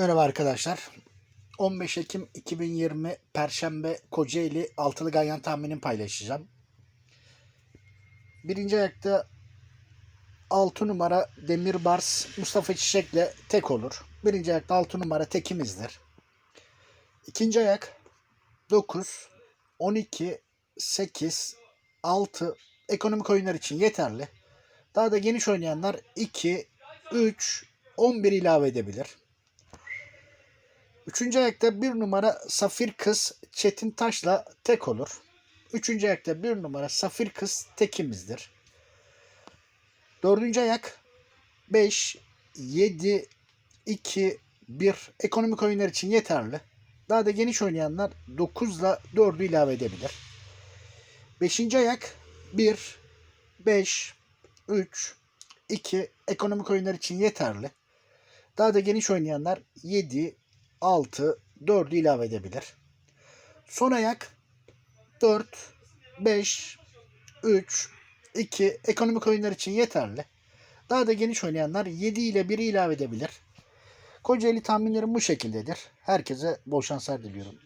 Merhaba arkadaşlar. 15 Ekim 2020 Perşembe Kocaeli altılı ganyan tahminini paylaşacağım. Birinci ayakta 6 numara Demirbars Mustafa Çiçek'le tek olur. Birinci ayakta 6 numara tekimizdir. İkinci ayak 9, 12, 8, 6 ekonomik oyunlar için yeterli. Daha da geniş oynayanlar 2, 3, 11 ilave edebilir. Üçüncü ayakta bir numara Safir Kız Çetin Taş'la tek olur. Üçüncü ayakta bir numara Safir Kız tekimizdir. Dördüncü ayak 5, 7, 2, 1 ekonomik oyunlar için yeterli. Daha da geniş oynayanlar 9 ile 4'ü ilave edebilir. Beşinci ayak 1, 5, 3, 2 ekonomik oyunlar için yeterli. Daha da geniş oynayanlar 7, 6, 4'ü ilave edebilir. Son ayak 4, 5, 3, 2 ekonomik oyunlar için yeterli. Daha da geniş oynayanlar 7 ile 1'i ilave edebilir. Kocaeli tahminlerim bu şekildedir. Herkese bol şanslar diliyorum.